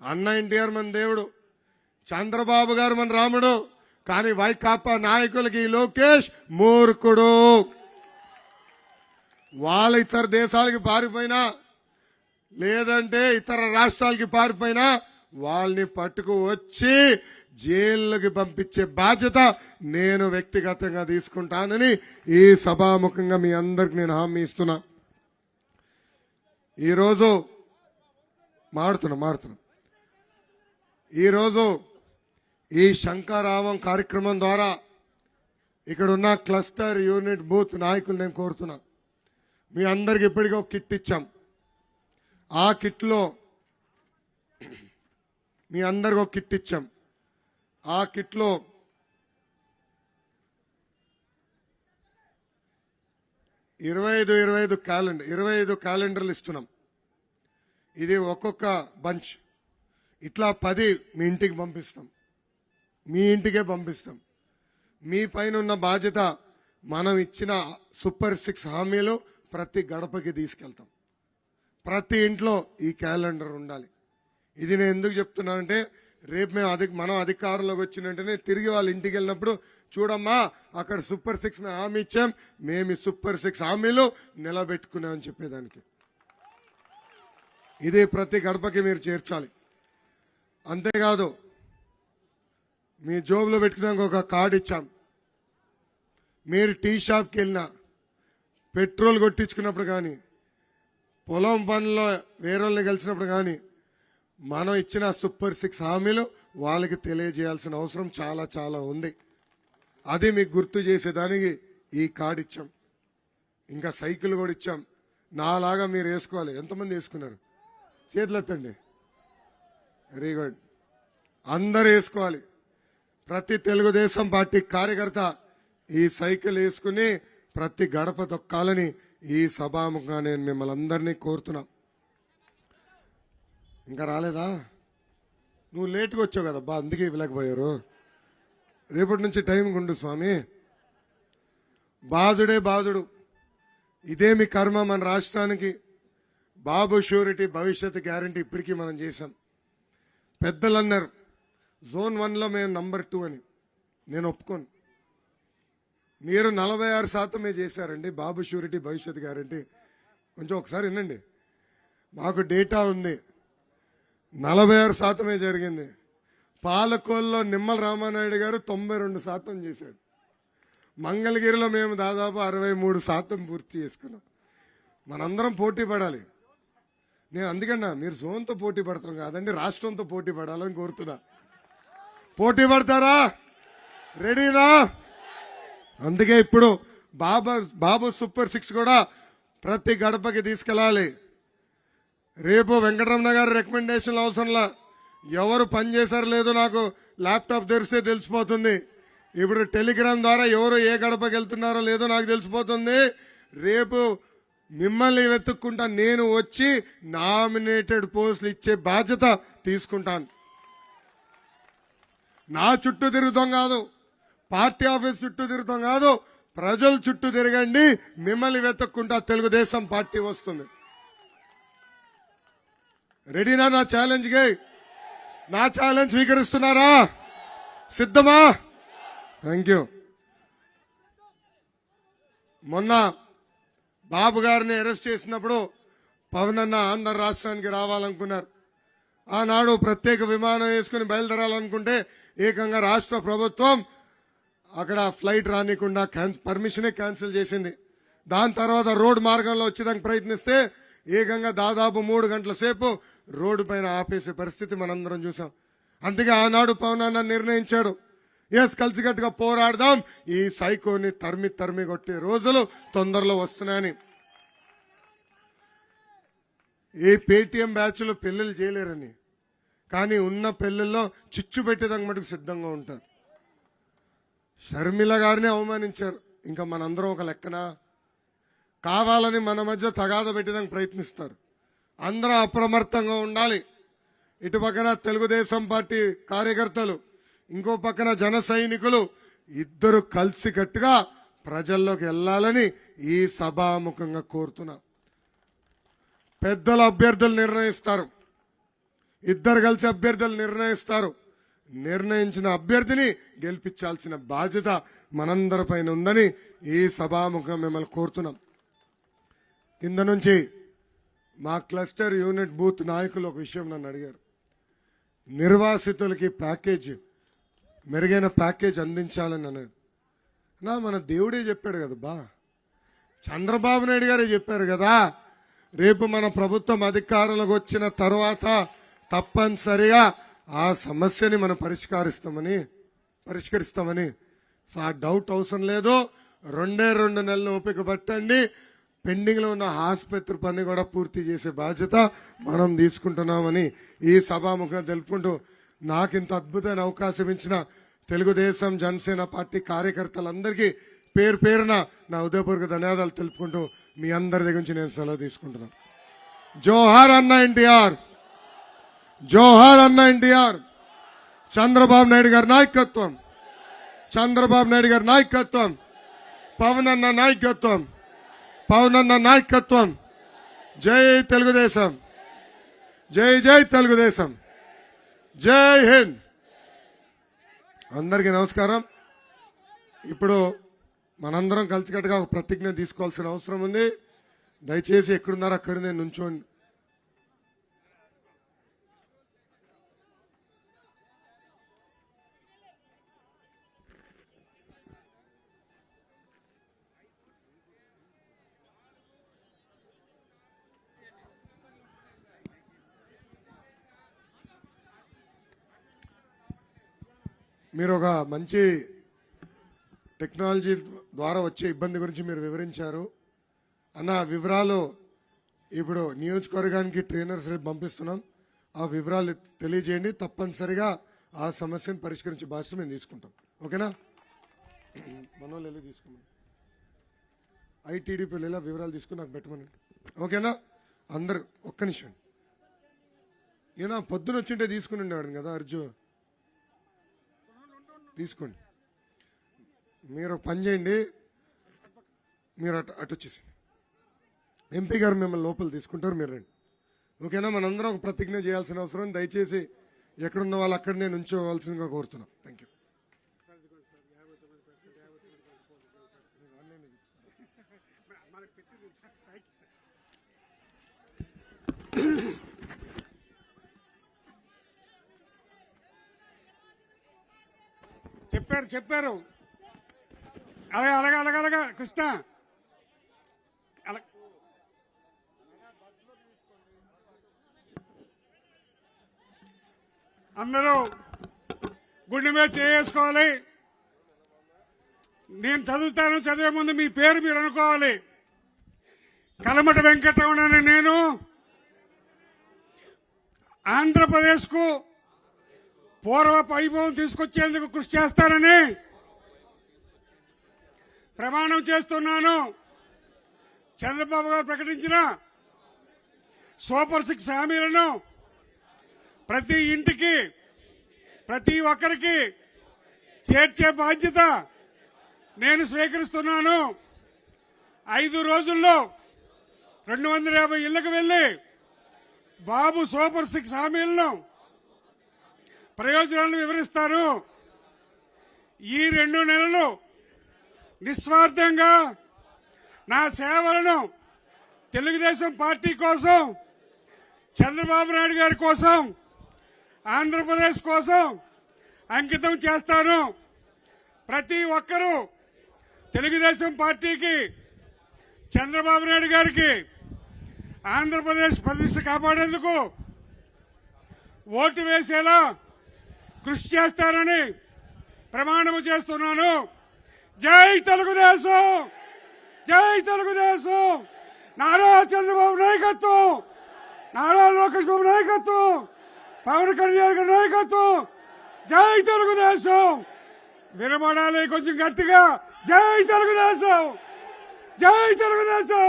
అన్న ఎన్టీఆర్ మన దేవుడు చంద్రబాబు గారు మన రాముడు కానీ వైకాపా నాయకులకి ఈ లోకేష్ మూర్ఖుడు. వాళ్ళ ఇతర దేశాలకి పారిపోయినా లేదంటే ఇతర రాష్ట్రాలకి పారిపోయినా వాళ్ళని పట్టుకు వచ్చి జైళ్ళకి పంపించే బాధ్యత నేను వ్యక్తిగతంగా తీసుకుంటానని ఈ సభాముఖంగా మీ అందరికి నేను హామీ ఇస్తున్నా. ఈరోజు మాడుతున్నా మాడుతున్నా. ఈరోజు ఈ శంకారావం కార్యక్రమం ద్వారా ఇక్కడ ఉన్న క్లస్టర్ యూనిట్ బూత్ నాయకులు నేను కోరుతున్నా. మీ అందరికి ఇప్పటికీ ఒక కిట్ ఇచ్చాం. ఆ కిట్లో మీ అందరికి ఒక కిట్ ఇచ్చాం. ఆ కిట్లో ఇరవై ఐదు ఇరవై ఐదు క్యాలెండర్ ఇరవై ఐదు క్యాలెండర్లు ఇస్తున్నాం. ఇది ఒక్కొక్క బంచ్. ఇట్లా పది మీ ఇంటికి పంపిస్తాం. మీ ఇంటికే పంపిస్తాం. మీ పైన ఉన్న బాధ్యత మనం ఇచ్చిన సూపర్ సిక్స్ హామీలు ప్రతి గడపకి తీసుకెళ్తాం. ప్రతి ఇంట్లో ఈ క్యాలెండర్ ఉండాలి. ఇది నేను ఎందుకు చెప్తున్నానంటే రేపు మేము అధిక మనం అధికారంలోకి వచ్చిన వెంటనే తిరిగి వాళ్ళ ఇంటికి వెళ్ళినప్పుడు చూడమ్మా అక్కడ సూపర్ సిక్స్ హామీ ఇచ్చాం మేము ఈ సూపర్ సిక్స్ హామీలు నిలబెట్టుకున్నామని చెప్పేదానికి. ఇది ప్రతి గడపకి మీరు చేర్చాలి. అంతేకాదు మీ జోబులో పెట్టుకున్నాక ఒక కార్డు ఇచ్చాం. మీరు టీ షాప్కి వెళ్ళినా పెట్రోల్ కొట్టించుకున్నప్పుడు కానీ పొలం పనుల్లో వేరే కలిసినప్పుడు కానీ మనం ఇచ్చిన సూపర్ సిక్స్ హామీలు వాళ్ళకి తెలియజేయాల్సిన అవసరం చాలా చాలా ఉంది. అది మీకు గుర్తు చేసేదానికి ఈ కార్డు ఇచ్చాం. ఇంకా సైకిల్ కూడా ఇచ్చాం. నాలాగా మీరు వేసుకోవాలి. ఎంతమంది వేసుకున్నారు? చేతులు ఎత్తండి వెరీ గుడ్. అందరు వేసుకోవాలి. ప్రతి తెలుగుదేశం పార్టీ కార్యకర్త ఈ సైకిల్ వేసుకుని ప్రతి గడప తొక్కాలని ఈ సభాముఖంగా నేను మిమ్మల్ని అందరినీ కోరుతున్నా. ఇంకా రాలేదా? నువ్వు లేట్గా వచ్చావు కదా బా అందుకే ఇవ్వలేకపోయారు రేపటి నుంచి టైం ఉండు స్వామి. బాధుడే బాధుడు. ఇదేమి కర్మ మన రాష్ట్రానికి. బాబు షూరిటీ భవిష్యత్ గ్యారంటీ ఇప్పటికీ మనం చేశాం. పెద్దలు అన్నారు జోన్ వన్లో మేము నంబర్ టూ అని. నేను ఒప్పుకోను. మీరు నలభై ఆరు శాతమే చేశారండి. బాబు షూరిటీ భవిష్యత్ గ్యారంటీ. కొంచెం ఒకసారి వినండి. మాకు డేటా ఉంది. నలభై ఆరు శాతమే జరిగింది. పాలకోల్లో నిమ్మల రామానాయుడు గారు తొంభై రెండు శాతం చేశాడు. మంగళగిరిలో మేము దాదాపు అరవై మూడు శాతం పూర్తి చేసుకున్నాం. మనందరం పోటీ పడాలి. నేను అందుకన్నా మీరు జోన్తో పోటీ పడతాం కాదండి రాష్ట్రంతో పోటీ పడాలని కోరుతున్నా. పోటీ పడతారా? రెడీనా అందుకే ఇప్పుడు బాబా బాబు సూపర్ సిక్స్ కూడా ప్రతి గడపకి తీసుకెళ్ళాలి. రేపు వెంకటరమణ గారి రికమెండేషన్ అవసరంలా. ఎవరు పని చేశారు లేదో నాకు ల్యాప్టాప్ తెరిస్తే తెలిసిపోతుంది. ఇప్పుడు టెలిగ్రామ్ ద్వారా ఎవరు ఏ గడపకి వెళ్తున్నారో లేదో నాకు తెలిసిపోతుంది. రేపు మిమ్మల్ని వెతుక్కుంటా నేను వచ్చి నామినేటెడ్ పోస్టులు ఇచ్చే బాధ్యత తీసుకుంటాను. నా చుట్టూ తిరుగుతాం కాదు పార్టీ ఆఫీస్ చుట్టూ తిరుగుతాం కాదు ప్రజల చుట్టూ తిరగండి మిమ్మల్ని వెతుక్కుంటా తెలుగుదేశం పార్టీ వస్తుంది. రెడీనా నా ఛాలెంజ్కి? నా ఛాలెంజ్ స్వీకరిస్తున్నారా? సిద్ధమా? థ్యాంక్ యూ మొన్న బాబు గారిని అరెస్ట్ చేసినప్పుడు పవన్ అన్న ఆంధ్ర రాష్ట్రానికి రావాలనుకున్నారు. ఆనాడు ప్రత్యేక విమానం వేసుకుని బయలుదేరాలనుకుంటే ఏకంగా రాష్ట్ర ప్రభుత్వం అక్కడ ఫ్లైట్ రానికుండా పర్మిషనే క్యాన్సిల్ చేసింది. దాని తర్వాత రోడ్ మార్గంలో వచ్చేదానికి ప్రయత్నిస్తే ఏకంగా దాదాపు మూడు గంటల సేపు రోడ్డు పైన ఆపేసే పరిస్థితి మనందరం చూసాం. అందుకే ఆనాడు పవన్ అన్న నిర్ణయించాడు. ఎస్ కలిసికట్టుగా పోరాడదాం. ఈ సైకోని తరిమి తరిమి కొట్టే రోజులు తొందరలో వస్తున్నాయని. ఈ పేటీఎం బ్యాచ్లో పెళ్ళిళ్ళు చేయలేరని. కానీ ఉన్న పెళ్ళిల్లో చిచ్చు పెట్టేదానికి మటుకు సిద్ధంగా ఉంటారు. షర్మిల గారిని అవమానించారు. ఇంకా మనందరం ఒక లెక్కన? కావాలని మన మధ్య తగాద పెట్టేదానికి ప్రయత్నిస్తారు. అందరూ అప్రమత్తంగా ఉండాలి. ఇటు పక్కన తెలుగుదేశం పార్టీ కార్యకర్తలు ఇంకో పక్కన జన సైనికులు ఇద్దరు కలిసికట్టుగా ప్రజల్లోకి వెళ్ళాలని ఈ సభాముఖంగా కోరుతున్నా. పెద్దల అభ్యర్థులు నిర్ణయిస్తారు. ఇద్దరు కలిసి అభ్యర్థులు నిర్ణయిస్తారు. నిర్ణయించిన అభ్యర్థిని గెలిపించాల్సిన బాధ్యత మనందరిపైన ఉందని ఈ సభాముఖం మిమ్మల్ని కోరుతున్నాం. కింద నుంచి మా క్లస్టర్ యూనిట్ బూత్ నాయకులు ఒక విషయం నన్ను అడిగారు. నిర్వాసితులకి ప్యాకేజ్ మెరుగైన ప్యాకేజ్ అందించాలని అన్నాడు నా మన దేవుడే చెప్పాడు కదా బా. చంద్రబాబు నాయుడు గారే చెప్పారు కదా రేపు మన ప్రభుత్వం అధికారంలోకి వచ్చిన తర్వాత తప్పనిసరిగా ఆ సమస్యని మనం పరిష్కరిస్తామని పరిష్కరిస్తామని. సో ఆ డౌట్ అవసరం లేదు. రెండే రెండు నెలలు ఓపిక పట్టండి. పెండింగ్లో ఉన్న ఆసుపత్రి పని కూడా పూర్తి చేసే బాధ్యత మనం తీసుకుంటున్నామని ఈ సభాముఖం తెలుపుకుంటూ నాకు ఇంత అద్భుతమైన అవకాశం ఇచ్చిన తెలుగుదేశం జనసేన పార్టీ కార్యకర్తలందరికీ పేరు పేరున నా ఉదయపూర్వక ధన్యవాదాలు తెలుపుకుంటూ మీ అందరి దగ్గర నుంచి నేను సెలవు తీసుకుంటున్నాను జోహార్ అన్న ఎన్టీఆర్! జోహార్ అన్న ఎన్టీఆర్! చంద్రబాబు నాయుడు గారి నాయకత్వం! చంద్రబాబు నాయుడు గారి నాయకత్వం! పవన్ అన్న నాయకత్వం! పవన్ అన్న నాయకత్వం! జై తెలుగుదేశం! జై జై తెలుగుదేశం! జై హింద్. అందరికీ నమస్కారం. ఇప్పుడు మనందరం కలిసికట్టుగా ఒక ప్రతిజ్ఞ తీసుకోవాల్సిన అవసరం ఉంది. దయచేసి ఎక్కడున్నారో అక్కడ నేను నుంచోండి. మీరు ఒక మంచి టెక్నాలజీ ద్వారా వచ్చే ఇబ్బంది గురించి మీరు వివరించారు. అన్న ఆ వివరాలు ఇప్పుడు నియోజకవర్గానికి ట్రైనర్స్ రేపు పంపిస్తున్నాం. ఆ వివరాలు తెలియజేయండి. తప్పనిసరిగా ఆ సమస్యను పరిష్కరించే బాధ్యత మేము తీసుకుంటాం. ఓకేనా? మనోళ్ళు వెళ్ళి తీసుకున్నాం ఐటీడీపీలు ఇలా వివరాలు తీసుకుని నాకు పెట్టమని. ఓకేనా? అందరు ఒక్క నిమిషం. ఏనా పొద్దున వచ్చింటే తీసుకుని ఉండేవాడిని కదా అర్జున్. తీసుకోండి. మీరు పని చేయండి. మీరు అటు అటు వచ్చేసి ఎంపీ గారు మిమ్మల్ని లోపల తీసుకుంటారు మీరు రండి. ఓకేనా? మనందరం ఒక ప్రతిజ్ఞ చేయాల్సిన అవసరం. దయచేసి ఎక్కడున్న వాళ్ళు అక్కడనే నుంచోవలసిందిగా కోరుతున్నాం. థ్యాంక్ యూ చెప్పారు చెప్పారు. అలాగే అలాగే అలాగే అలాగా కృష్ణ. అలా అందరూ గుండె మీద చేసుకోవాలి నేను చదువుతాను చదివే ముందు మీ పేరు మీరు అనుకోవాలి. కలమట వెంకటరమణ నేను ఆంధ్రప్రదేశ్కు పూర్వ వైభవం తీసుకొచ్చేందుకు కృషి చేస్తానని ప్రమాణం చేస్తున్నాను. చంద్రబాబు గారు ప్రకటించిన సూపర్ సిక్స్ హామీలను ప్రతి ఇంటికి ప్రతి ఒక్కరికి చేర్చే బాధ్యత నేను స్వీకరిస్తున్నాను. ఐదు రోజుల్లో రెండు వందల యాభై ఇళ్ళకు వెళ్ళి బాబు సూపర్ సిక్స్ హామీలను ప్రయోజనాలను వివరిస్తారు ఈ రెండు నెలలు నిస్వార్థంగా నా సేవలను తెలుగుదేశం పార్టీ కోసం చంద్రబాబు నాయుడు గారి కోసం ఆంధ్రప్రదేశ్ కోసం అంకితం చేస్తాను. ప్రతి ఒక్కరూ తెలుగుదేశం పార్టీకి చంద్రబాబు నాయుడు గారికి ఆంధ్రప్రదేశ్ ప్రతిష్ట కాపాడేందుకు ఓటు వేసేలా కృషి చేస్తానని ప్రమాణము చేస్తున్నాను. జై తెలుగుదేశం! జై తెలుగుదేశం! నారా చంద్రబాబు నాయకత్వం! నారా లోకేష్ బాబు నాయకత్వం! పవన్ కళ్యాణ్ గారి నాయకత్వం! జై తెలుగుదేశం! వినబడాలి కొంచెం గట్టిగా. జై తెలుగుదేశం! జై తెలుగుదేశం!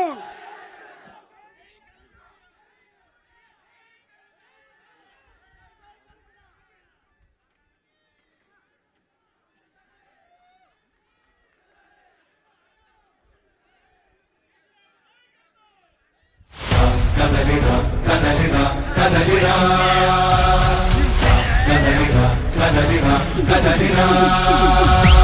가다리라 가다리라 가다리라. 가다리라 가다리라 가다리라.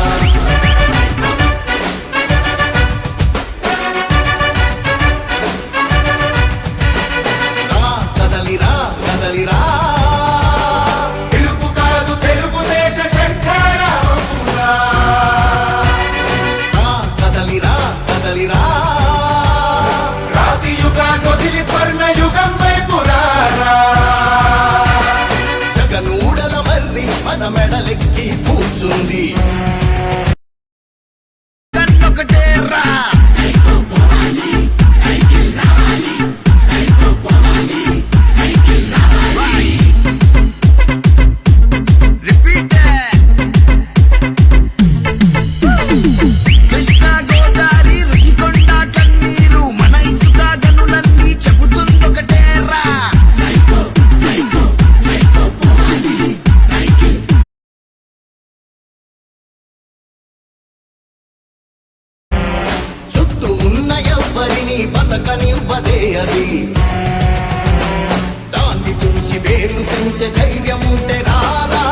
చేసే ధైర్యం ఉంటే రారా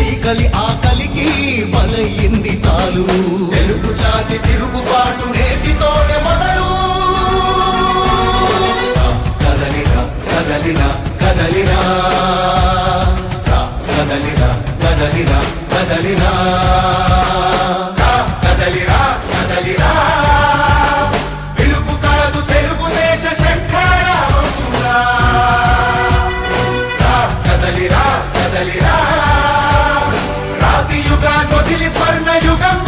ఈ కలి ఆకలికి బలయింది చాలు. తెలుగు జాతి తిరుగుబాటు నేటితోనే మొదలు. కదలిరా కదలిరా కదలిరా రా, కదలిరా కదలిరా కదలిరా కదలిరా రాతి యుగా కొదిలి స్వర్ణ యుగం